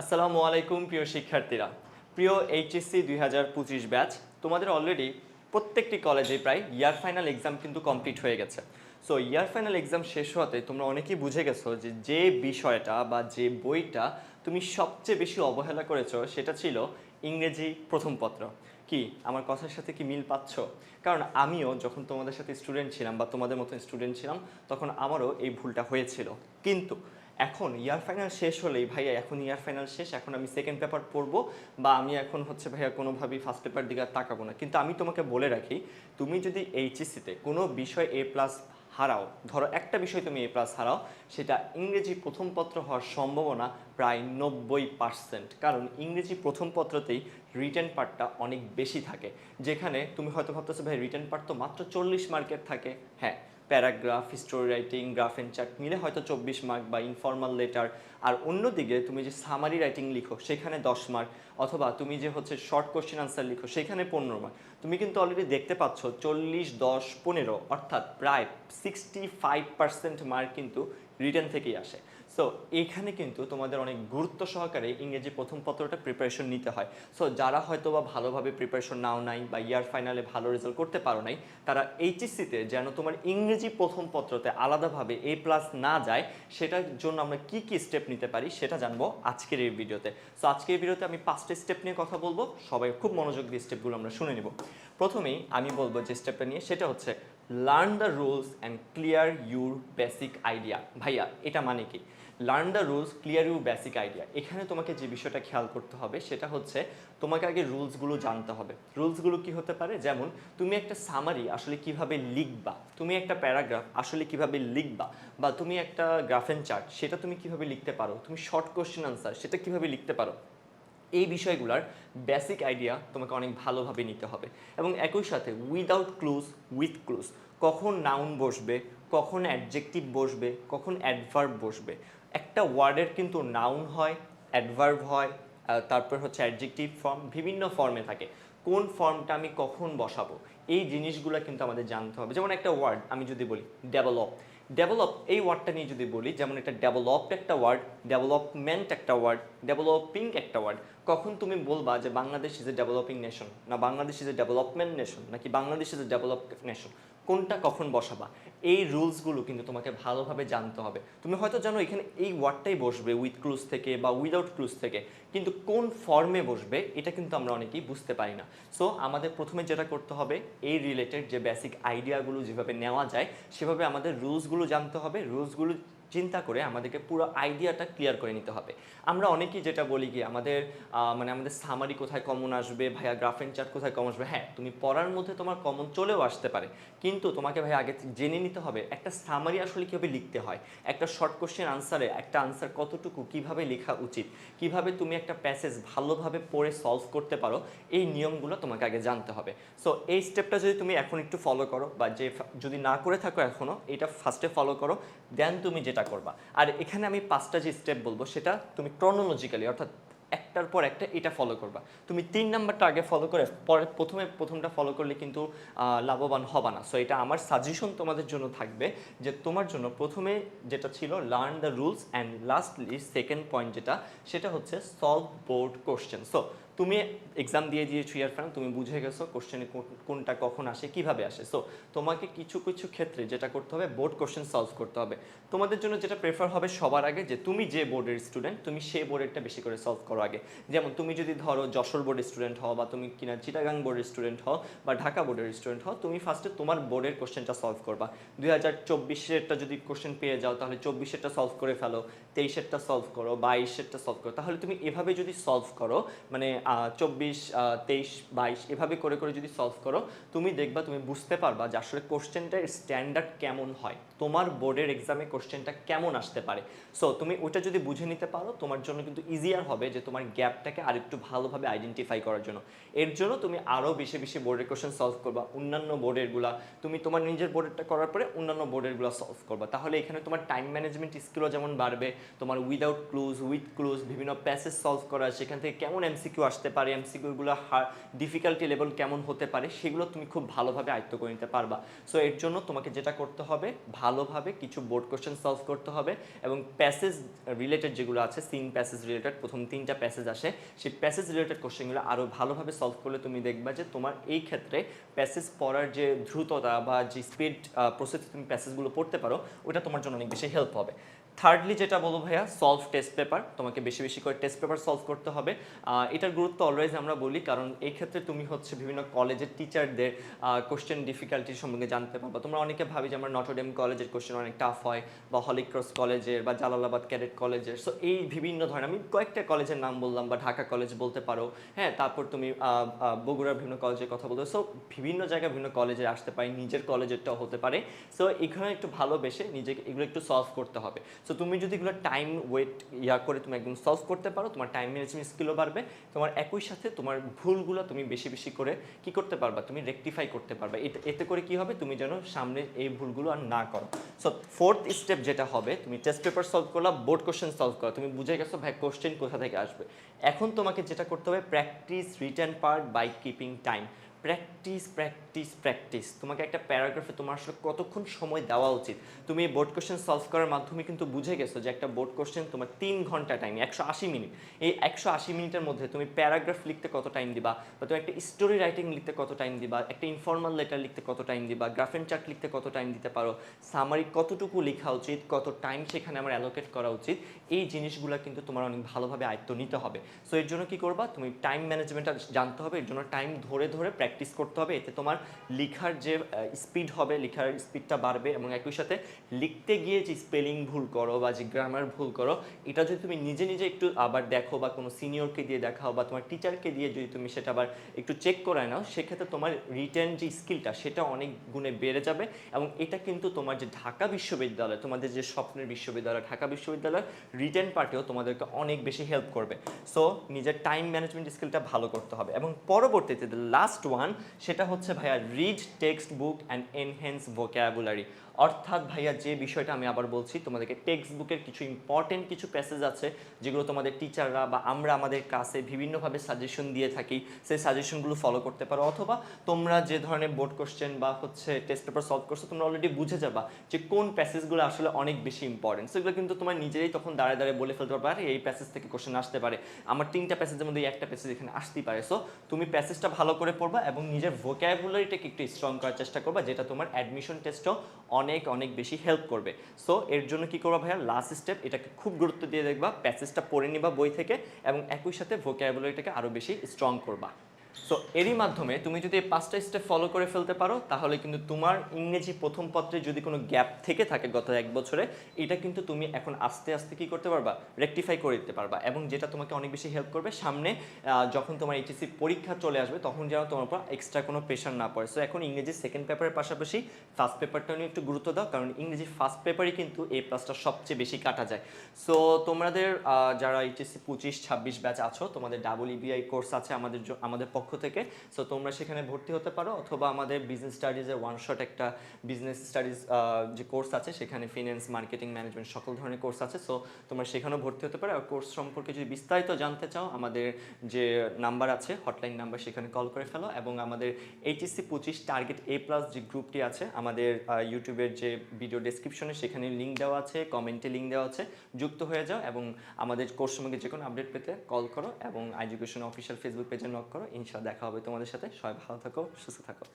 আসসালামু আলাইকুম, প্রিয় শিক্ষার্থীরা। প্রিয় এইচএসসি দুই হাজার পঁচিশ ব্যাচ, তোমাদের অলরেডি প্রত্যেকটি কলেজে প্রায় ইয়ার ফাইনাল এক্সাম কিন্তু কমপ্লিট হয়ে গেছে। সো ইয়ার ফাইনাল এক্সাম শেষ হওয়াতে তোমরা অনেকেই বুঝে গেছো যে যে বিষয়টা বা যে বইটা তুমি সবচেয়ে বেশি অবহেলা করেছ সেটা ছিল ইংরেজি প্রথম পত্র। কি, আমার কথার সাথে কি মিল পাচ্ছ? কারণ আমিও যখন তোমাদের সাথে স্টুডেন্ট ছিলাম বা তোমাদের মতো স্টুডেন্ট ছিলাম, তখন আমারও এই ভুলটা হয়েছিল। কিন্তু এখন ইয়ার ফাইনাল শেষ হলেই, ভাইয়া, এখন ইয়ার ফাইনাল শেষ, এখন আমি সেকেন্ড পেপার পড়ব বা আমি এখন হচ্ছে, ভাইয়া, কোনোভাবেই ফার্স্ট পেপার দিকে আর তাকাবো না। কিন্তু আমি তোমাকে বলে রাখি, তুমি যদি এইচএসসিতে কোনো বিষয় এ প্লাস হারাও, ধরো একটা বিষয় তুমি এ প্লাস হারাও, সেটা ইংরেজি প্রথম পত্র হওয়ার সম্ভাবনা প্রায় নব্বই পার্সেন্ট কারণ ইংরেজি প্রথম পত্রতেই রিটেন পার্টটা অনেক বেশি থাকে। যেখানে তুমি হয়তো ভাবতেছো ভাই রিটেন পার্ট তো মাত্র চল্লিশ মার্কের থাকে। হ্যাঁ paragraph story writing graph and chart মিলে হয়তো চব্বিশ মার্ক বা ইনফর্মাল লেটার আর অন্যদিকে তুমি যে সামারি রাইটিং লিখো, সেখানে দশ মার্ক অথবা তুমি যে হচ্ছে শর্ট কোশ্চেন আনসার লিখো, সেখানে পনেরো মার্ক তুমি কিন্তু অলরেডি দেখতে পাচ্ছ চল্লিশ, দশ, পনেরো, অর্থাৎ প্রায় সিক্সটি ফাইভ পার্সেন্ট মার্ক কিন্তু রিটার্ন থেকেই আসে। সো এখানে কিন্তু তোমাদের অনেক গুরুত্ব সহকারে ইংরেজি প্রথম পত্রটা প্রিপারেশন নিতে হয়। সো যারা হয়তো বা ভালোভাবে প্রিপারেশন নাও নাই বা ইয়ার ফাইনালে ভালো রেজাল্ট করতে পারো নাই, তারা এইচএসসিতে যেন তোমার ইংরেজি প্রথম পত্রতে আলাদাভাবে এ প্লাস না যায়, সেটার জন্য আমরা কি কি স্টেপ নিতে পারি সেটা জানব আজকের এই ভিডিওতে সো আজকের এই ভিডিওতে আমি পাঁচটা স্টেপ নিয়ে কথা বলব। সবাই খুব মনোযোগ দিয়ে স্টেপগুলো আমরা শুনে নিব। প্রথমেই আমি বলব যে স্টেপটা নিয়ে, সেটা হচ্ছে learn the rules and clear your basic idea ভাইয়া, এটা মানে কি? Learn the rules clear you basic idea এখানে তোমাকে যে বিষয়টা খেয়াল করতে হবে সেটা হচ্ছে তোমাকে আগে রুলসগুলো জানতে হবে। রুলসগুলো কি হতে পারে? যেমন, তুমি একটা সামারি আসলে কীভাবে লিখবা? তুমি একটা প্যারাগ্রাফ আসলে কীভাবে লিখবা? বা তুমি একটা গ্রাফ অ্যান্ড চার্ট সেটা তুমি কীভাবে লিখতে পারো? তুমি শর্ট কোশ্চেন আনসার সেটা কীভাবে লিখতে পারো? এই বিষয়গুলোর বেসিক আইডিয়া তোমাকে অনেক ভালোভাবে নিতে হবে। এবং একই সাথে উইদাউট ক্লুজ উইথ ক্লুজ কখন নাউন বসবে, কখন অ্যাডজেক্টিভ বসবে, কখন অ্যাডভার্ব বসবে। একটা ওয়ার্ডের কিন্তু নাউন হয় অ্যাডভার্ব হয় তারপর হচ্ছে অ্যাডজেক্টিভ ফর্ম বিভিন্ন ফর্মে থাকে। কোন ফর্মটা আমি কখন বসাবো? এই জিনিসগুলো কিন্তু আমাদের জানতে হবে। যেমন একটা ওয়ার্ড আমি যদি বলি ডেভেলপ ডেভেলপ এই ওয়ার্ডটা নিয়ে যদি বলি, যেমন এটা ডেভেলপড একটা ওয়ার্ড ডেভেলপমেন্ট একটা ওয়ার্ড ডেভেলপিং একটা ওয়ার্ড কখন তুমি বলবা যে Bangladesh is a developing nation না Bangladesh is a development nation নাকি Bangladesh is a develop nation কোনটা কখন বসাবা? এই রুলসগুলো কিন্তু তোমাকে ভালোভাবে জানতে হবে। তুমি হয়তো জানো এখানে এই ওয়ার্ডটাই বসবে উইথ ক্লুজ থেকে বা উইদাউট ক্লুজ থেকে। কিন্তু কোন ফর্মে বসবে, এটা কিন্তু আমরা অনেকেই বুঝতে পারি না। সো আমাদের প্রথমে যেটা করতে হবে, এই রিলেটেড যে বেসিক আইডিয়াগুলো যেভাবে নেওয়া যায়, সেভাবে আমাদের রুলসগুলো জানতে হবে। রুলসগুলো চিন্তা করে আমাদেরকে পুরো আইডিয়াটা ক্লিয়ার করে নিতে হবে। আমরা অনেকেই যেটা বলি কি, আমাদের মানে আমাদের সামারি কোথায় কমন আসবে, ভাইয়া গ্রাফ অ্যান্ড চার্ট কোথায় কমন আসবে হ্যাঁ তুমি পড়ার মধ্যে তোমার কমন চলেও আসতে পারে। কিন্তু তোমাকে ভাই আগে জেনে নিতে হবে, একটা সামারি আসলে কীভাবে লিখতে হয়, একটা শর্ট কোশ্চেন আনসারে একটা আনসার কতটুকু, কীভাবে লেখা উচিত, কীভাবে তুমি একটা প্যাসেজ ভালোভাবে পড়ে সলভ করতে পারো, এই নিয়মগুলো তোমাকে আগে জানতে হবে। সো এই স্টেপটা যদি তুমি এখন একটু ফলো করো, বা যে যদি না করে থাকো এখনও এটা ফার্স্টে ফলো করো দেন তুমি যেটা করবা। আর এখানে আমি পাঁচটা যে স্টেপ বলব, সেটা তুমি ক্রনোলজিক্যালি অর্থাৎ একটার পর একটা এটা ফলো করবা। তুমি তিন নাম্বারটা আগে ফলো করে, পরে প্রথমে প্রথমটা ফলো করলে কিন্তু লাভবান হবা না। সো এটা আমার সাজেশন তোমাদের জন্য থাকবে যে তোমার জন্য প্রথমে যেটা ছিল learn the rules and lastly second point যেটা, সেটা হচ্ছে সলভ বোর্ড কোশ্চেন সো তুমি এক্সাম দিয়ে দিয়েছ, ইয়ার ফ্রেন্ড তুমি বুঝে গেছো কোশ্চেনে কোনটা কখন আসে, কীভাবে আসে। সো তোমাকে কিছু কিছু ক্ষেত্রে যেটা করতে হবে বোর্ড কোশ্চেন সলভ করতে হবে। তোমাদের জন্য যেটা প্রেফার হবে সবার আগে যে তুমি যে বোর্ডের স্টুডেন্ট তুমি সেই বোর্ডেরটা বেশি করে সলভ করো আগে। যেমন তুমি যদি ধরো যশোর বোর্ডের স্টুডেন্ট হও বা তুমি কিনা চিটাগাং বোর্ডের স্টুডেন্ট হও বা ঢাকা বোর্ডের স্টুডেন্ট হও, তুমি ফার্স্টে তোমার বোর্ডের কোশ্চেনটা সলভ করবা। দুই হাজার চব্বিশেরটা যদি কোশ্চেন পেয়ে যাও, তাহলে চব্বিশেরটা সলভ করে ফেলো, তেইশেরটা সলভ করো, বাইশেরটা সলভ করো। তাহলে তুমি এভাবে যদি সলভ করো মানে চব্বিশ তেইশ, বাইশ, এভাবে করে করে যদি সলভ করো, তুমি দেখবা, তুমি বুঝতে পারবা যে আসলে কোশ্চেনটার স্ট্যান্ডার্ড কেমন হয়। তোমার বোর্ডের এক্সামে কোশ্চেনটা কেমন আসতে পারে? সো তুমি ওটা যদি বুঝে নিতে পারো, তোমার জন্য কিন্তু ইজিয়ার হবে যে তোমার গ্যাপটাকে আরেকটু ভালোভাবে আইডেন্টিফাই করার জন্য। এর জন্য তুমি আরও বেশি বেশি বোর্ডের কোশ্চেন সলভ করবা, অন্যান্য বোর্ডেরগুলা। তুমি তোমার নিজের বোর্ডেরটা করার পরে অন্যান্য বোর্ডেরগুলো সলভ করবা। তাহলে এখানে তোমার টাইম ম্যানেজমেন্ট স্কিলও যেমন বাড়বে, তোমার উইদাউট ক্লুজ উইথ ক্লুজ বিভিন্ন প্যাসেজ সলভ করা, সেখান থেকে কেমন এমসিকিউ আসতে পারে এমসিকিউগুলো ডিফিকাল্টি লেভেল কেমন হতে পারে, সেগুলো তুমি খুব ভালোভাবে আয়ত্ত করে নিতে পারবা। সো এর জন্য তোমাকে যেটা করতে হবে, ভালো ভালোভাবে কিছু বোর্ড কোশ্চেন সলভ করতে হবে এবং প্যাসেজ রিলেটেড যেগুলো আছে সিন প্যাসেজ রিলেটেড প্রথম তিনটা প্যাসেজ আসে, সেই প্যাসেজ রিলেটেড কোশ্চেনগুলো আরও ভালোভাবে সলভ করলে তুমি দেখবা যে তোমার এই ক্ষেত্রে প্যাসেজ পড়ার যে দ্রুততা বা যে স্পিড প্রসেসে তুমি প্যাসেজগুলো পড়তে পারো, ওটা তোমার জন্য অনেক বেশি হেল্প হবে। থার্ডলি যেটা বলব ভাইয়া সলভ টেস্ট পেপার তোমাকে বেশি বেশি করে টেস্ট পেপার সলভ করতে হবে। এটার গুরুত্ব অলওয়েজ আমরা বলি, কারণ এই ক্ষেত্রে তুমি হচ্ছে বিভিন্ন কলেজের টিচারদের কোশ্চেন ডিফিকাল্টি সম্পর্কে জানতে পারবা। তোমরা অনেকে ভাবি যে আমরা নটরডেম কলেজের কোশ্চেন অনেক টাফ হয়, বা হলিক্রস কলেজের বা জালালাবাদ ক্যাডেট কলেজের সো এই বিভিন্ন ধরনের, আমি কয়েকটা কলেজের নাম বললাম, বা ঢাকা কলেজ বলতে পারো। হ্যাঁ তারপর তুমি বগুড়ার বিভিন্ন কলেজের কথা বলতে সো বিভিন্ন জায়গায় বিভিন্ন কলেজে আসতে পারে, নিজের কলেজেরটাও হতে পারে। সো এখানে একটু ভালোবেসে নিজেকে, এগুলো একটু সলভ করতে হবে। সো তুমি যদি এগুলো টাইম ওয়েট ইয়া করে তুমি একদম সলভ করতে পারো, তোমার টাইম ম্যানেজমেন্ট স্কিলও বাড়বে, তোমার একই সাথে তোমার ভুলগুলো তুমি বেশি বেশি করে কি করতে পারবা, তুমি রেকটিফাই করতে পারবে। এতে করে কি হবে? তুমি যেন সামনে এই ভুলগুলো আর না করো। সো ফোর্থ স্টেপ যেটা হবে, তুমি টেস্ট পেপার সলভ করলা বোর্ড কোশ্চেন সলভ করো তুমি বুঝে গেছো, ভাই কোশ্চেন কোথা থেকে আসবে? এখন তোমাকে যেটা করতে হবে practice written part by keeping time practice practice practice practice তোমাকে একটা প্যারাগ্রাফে তোমার আসলে কতক্ষণ সময় দেওয়া উচিত? তুমি এই বোর্ড কোশ্চেন সলভ করার মাধ্যমে কিন্তু বুঝে গেছো যে একটা বোর্ড কোশ্চেন তোমার তিন ঘণ্টা টাইম একশো আশি মিনিট এই একশো আশি মিনিটের মধ্যে তুমি প্যারাগ্রাফ লিখতে কত টাইম দিবা? বা তুমি একটা স্টোরি রাইটিং লিখতে কত টাইম দিবা? একটা ইনফর্মাল লেটার লিখতে কত টাইম দিবা? গ্রাফ চার্ট লিখতে কত টাইম দিতে পারো? সামারি কতটুকু লেখা উচিত? কত টাইম সেখানে আমার অ্যালোকেট করা উচিত? এই জিনিসগুলো কিন্তু তোমার অনেক ভালোভাবে আয়ত্ত নিতে হবে। সো এর জন্য কি করবা? তুমি টাইম ম্যানেজমেন্টটা জানতে হবে। এর জন্য টাইম ধরে ধরে প্র্যাকটিস করতে হবে। এতে তোমার লেখার যে স্পিড হবে, লেখার স্পিডটা বাড়বে এবং একই সাথে লিখতে গিয়ে যে স্পেলিং ভুল করো বা যে গ্রামার ভুল করো, এটা যদি তুমি নিজে নিজে একটু আবার দেখো বা কোনো সিনিয়রকে দিয়ে দেখাও বা তোমার টিচারকে দিয়ে যদি তুমি সেটা আবার একটু চেক করায় নাও, সেক্ষেত্রে তোমার রিটার্ন যে স্কিলটা সেটা অনেক গুণে বেড়ে যাবে এবং এটা কিন্তু তোমার যে ঢাকা বিশ্ববিদ্যালয়, তোমাদের যে স্বপ্নের বিশ্ববিদ্যালয়, ঢাকা বিশ্ববিদ্যালয় রিটার্ন পার্টেও তোমাদেরকে অনেক বেশি হেল্প করবে। সো নিজের টাইম ম্যানেজমেন্ট স্কিলটা ভালো করতে হবে এবং পরবর্তীতে লাস্ট ওয়ান সেটা হচ্ছে ভাইয়া a rich textbook and enhance vocabulary. অর্থাৎ ভাইয়া, যে বিষয়টা আমি আবার বলছি, তোমাদেরকে টেক্সট বুকের কিছু ইম্পর্টেন্ট কিছু প্যাসেজ আছে, যেগুলো তোমাদের টিচাররা বা আমরা আমাদের ক্লাসে বিভিন্নভাবে সাজেশন দিয়ে থাকি। সেই সাজেশনগুলো ফলো করতে পারো, অথবা তোমরা যে ধরনের বোর্ড কোশ্চেন বা হচ্ছে টেস্ট পেপার সলভ করছ, তোমরা অলরেডি বুঝে যাবা যে কোন প্যাসেজগুলো আসলে অনেক বেশি ইম্পর্টেন্ট সেগুলো কিন্তু তোমার নিজেরাই তখন দাঁড়ায় দাঁড়িয়ে বলে ফেলতে আরে এই প্যাসেজ থেকে কোশ্চেন আসতে পারে। আমার তিনটা প্যাসেজের মধ্যে একটা প্যাসেজ এখানে আসতেই পারে। সো তুমি প্যাসেজটা ভালো করে পড়বা এবং নিজের ভোক্যাবুলারিটাকে একটু স্ট্রং করার চেষ্টা করবা, যেটা তোমার অ্যাডমিশন টেস্টও অনেক অনেক বেশি হেল্প করবে। সো এর জন্য কি করবা ভাইয়া? লাস্ট স্টেপ এটাকে খুব গুরুত্ব দিয়ে দেখবা প্যাসেজটা পড়ে নিবা বই থেকে এবং একই সাথে ভোক্যাবুলারিটাকে আরও বেশি স্ট্রং করবা। সো এরই মাধ্যমে তুমি যদি এই পাঁচটা স্টেপ ফলো করে ফেলতে পারো, তাহলে কিন্তু তোমার ইংরেজি প্রথম পত্রে যদি কোনো গ্যাপ থেকে থাকে গত এক বছরে, এটা কিন্তু তুমি এখন আস্তে আস্তে কি করতে পারবা? রেকটিফাই করে দিতে পারবা এবং যেটা তোমাকে অনেক বেশি হেল্প করবে, সামনে যখন তোমার এইচএসসি পরীক্ষা চলে আসবে, তখন যেন তোমার উপর এক্সট্রা কোনো প্রেশার না পড়ে। সো এখন ইংরেজি সেকেন্ড পেপারের পাশাপাশি ফার্স্ট পেপারটা নিয়ে একটু গুরুত্ব দাও, কারণ ইংরেজি ফার্স্ট পেপারই কিন্তু এই প্লাসটা সবচেয়ে বেশি কাটা যায়। সো তোমাদের যারা এইচএসসি পঁচিশ, ছাব্বিশ ব্যাচ আছো, তোমাদের ডাবল ইবিআই কোর্স আছে আমাদের আমাদের পক্ষ থেকে। সো তোমরা সেখানে ভর্তি হতে পারো অথবা আমাদের বিজনেস স্টাডিজের ওয়ান শট একটা বিজনেস স্টাডিজ যে কোর্স আছে, সেখানে ফিনান্স মার্কেটিং ম্যানেজমেন্ট সকল ধরনের কোর্স আছে। সো তোমরা সেখানেও ভর্তি হতে পারো। আর কোর্স সম্পর্কে যদি বিস্তারিত জানতে চাও, আমাদের যে নাম্বার আছে হটলাইন নাম্বার সেখানে কল করে ফেলো এবং আমাদের এইচএসসি পঁচিশ টার্গেট এ প্লাস যে গ্রুপটি আছে, আমাদের ইউটিউবের যে ভিডিও ডেসক্রিপশনে সেখানে লিঙ্ক দেওয়া আছে কমেন্টে লিঙ্ক দেওয়া আছে। যুক্ত হয়ে যাও এবং আমাদের কোর্স সম্পর্কে যে কোনো আপডেট পেতে কল করো এবং এডুকেশন অফিসিয়াল ফেসবুক পেজে নক করো। ইনশাল্লাহ দেখা হবে তোমাদের সাথে। সবাই ভালো থাকো সুস্থ থাকো।